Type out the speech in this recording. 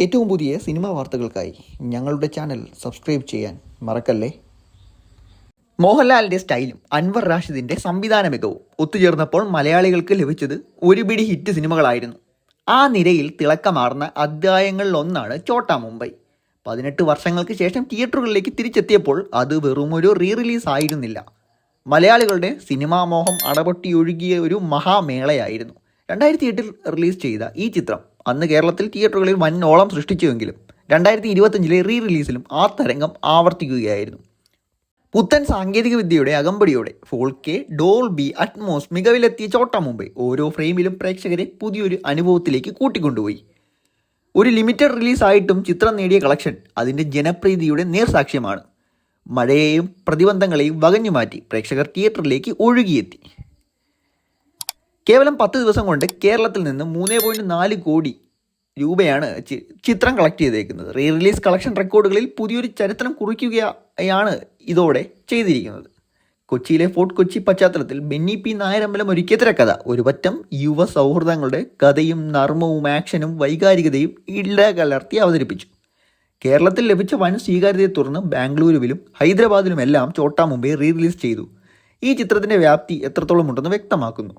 ഏറ്റവും പുതിയ സിനിമാ വാർത്തകൾക്കായി ഞങ്ങളുടെ ചാനൽ സബ്സ്ക്രൈബ് ചെയ്യാൻ മറക്കല്ലേ? മോഹൻലാലിന്റെ സ്റ്റൈലും അൻവർ റാഷിദിന്റെ സംവിധാന മികവും ഒത്തുചേർന്നപ്പോൾ മലയാളികൾക്ക് ലഭിച്ചത് ഒരു പിടി ഹിറ്റ് സിനിമകളായിരുന്നു. ആ നിരയിൽ തിളക്കമാർന്ന അധ്യായങ്ങളിൽ ഒന്നാണ് ചോട്ടാ മുംബൈ. പതിനെട്ട് വർഷങ്ങൾക്ക് ശേഷം തിയേറ്ററുകളിലേക്ക് തിരിച്ചെത്തിയപ്പോൾ അത് വെറുമൊരു റീ റിലീസ് ആയിരുന്നില്ല. മലയാളികളുടെ സിനിമാ മോഹം അടപൊട്ടിയൊഴുകിയ ഒരു മഹാമേളയായിരുന്നു. രണ്ടായിരത്തി എട്ടിൽ റിലീസ് ചെയ്ത ഈ ചിത്രം അന്ന് കേരളത്തിൽ തിയേറ്ററുകളിൽ വൻ ഓളം സൃഷ്ടിച്ചുവെങ്കിലും രണ്ടായിരത്തി ഇരുപത്തഞ്ചിലെ റീ റിലീസിലും ആ തരംഗം ആവർത്തിക്കുകയായിരുന്നു. പുത്തൻ സാങ്കേതിക വിദ്യയുടെ അകമ്പടിയോടെ four K doll B Atmos മികവിലെത്തിയ ചോട്ട മുംബൈ ഓരോ ഫ്രെയിമിലും പ്രേക്ഷകരെ പുതിയൊരു അനുഭവത്തിലേക്ക് കൂട്ടിക്കൊണ്ടുപോയി. ഒരു ലിമിറ്റഡ് റിലീസായിട്ടും ചിത്രം നേടിയ കളക്ഷൻ അതിന്റെ ജനപ്രീതിയുടെ നേർസാക്ഷ്യമാണ്. മഴയെയും പ്രതിബന്ധങ്ങളെയും വകഞ്ഞുമാറ്റി പ്രേക്ഷകർ തിയേറ്ററിലേക്ക് ഒഴുകിയെത്തി. കേവലം പത്ത് ദിവസം കൊണ്ട് കേരളത്തിൽ നിന്ന് മൂന്ന് പോയിന്റ് നാല് കോടി രൂപയാണ് ചിത്രം കളക്ട് ചെയ്തേക്കുന്നത്. റീ റിലീസ് കളക്ഷൻ റെക്കോർഡുകളിൽ പുതിയൊരു ചരിത്രം കുറിക്കുകയാണ് ഇതോടെ ചെയ്തിരിക്കുന്നത്. കൊച്ചിയിലെ ഫോർട്ട് കൊച്ചി പശ്ചാത്തലത്തിൽ ബെന്നി പി നായരമ്പലം ഒരുക്കിയ തിരക്കഥ. ഒരു പറ്റം യുവ സൗഹൃദങ്ങളുടെ കഥയും നർമ്മവും ആക്ഷനും വൈകാരികതയും ഇടകലർത്തി അവതരിപ്പിച്ചു. കേരളത്തിൽ ലഭിച്ച വൻ സ്വീകാര്യതയെ തുടർന്ന് ബാംഗ്ലൂരുവിലും ഹൈദരാബാദിലുമെല്ലാം ചോട്ടാ മുമ്പേ റീ റിലീസ് ചെയ്തു. ഈ ചിത്രത്തിന്റെ വ്യാപ്തി എത്രത്തോളം ഉണ്ടെന്ന് വ്യക്തമാക്കുന്നു.